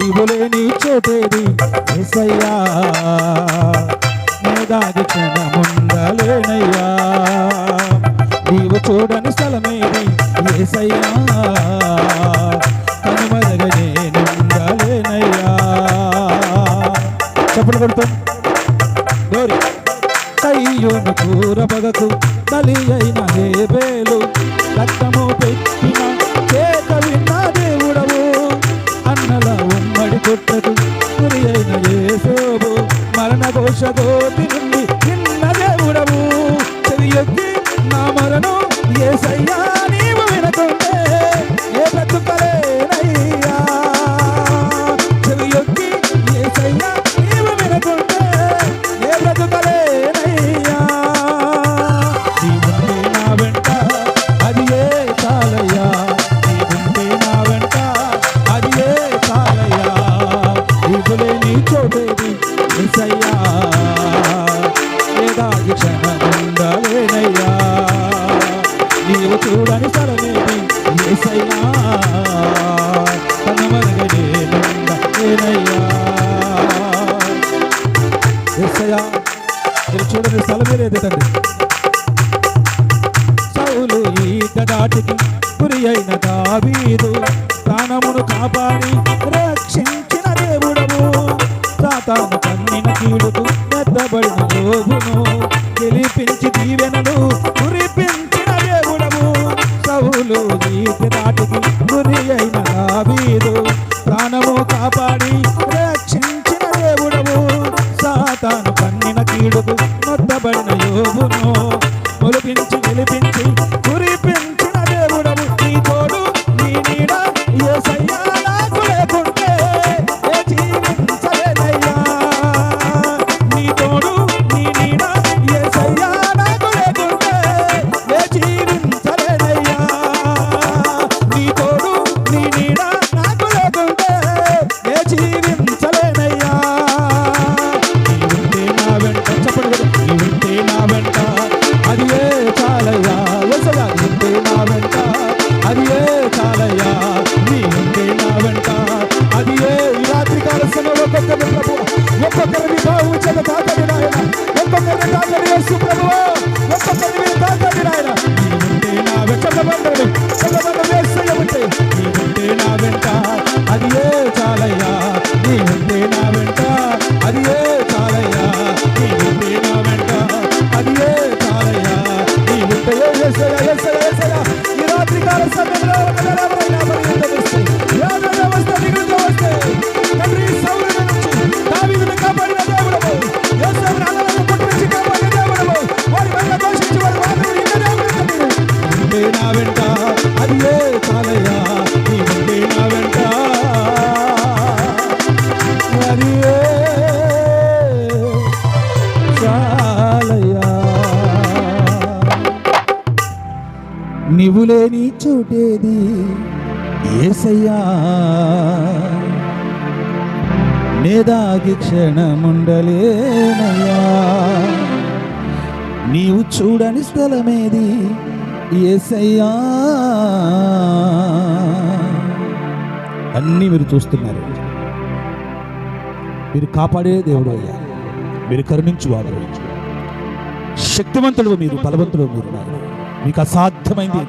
ఇవులేని చేతేది ఎసయ్యా మేధాది క్షణముండలేనయ్యా నీవు చూడని స్థలమేది ఎసయ్యా కనుమరగనేనుండలేనయ్యా చెప్పులు కొడుతాను గోరి. కయ్యోను కూరబగకు తల్లి అయిన హేబేలు రక్తము పెట్టి చదువు తిండి దేవుడని శరణేది ఏసయ్యా కనమరగడేనున్న నేనయ్యా ఏసయ్యా మీరు చూడని స్థలమే లేదు తండ్రి. సౌలు ఈత దాటికి గురి అయిన దావీదు ప్రాణమును కాపాడి రక్షించిన దేవుడము. సాతాను కన్నిన కీడుకు పెద్దబడిన లోబును గెలిపించి దీవెనలు thinking. నీవు లేని చోటేది ఏసయ్యా. నేదాగి క్షణముండలేనయ్యా. నీవు చూడని స్థలమేది ఏసయ్యా. అన్నీ మీరు చూస్తున్నారు. మీరు కాపాడే దేవుడు అయ్యా. మీరు కరుణించువారు శక్తివంతుడు మీరు బలవంతుడు మీరు మీకు అసాధ్యమైంది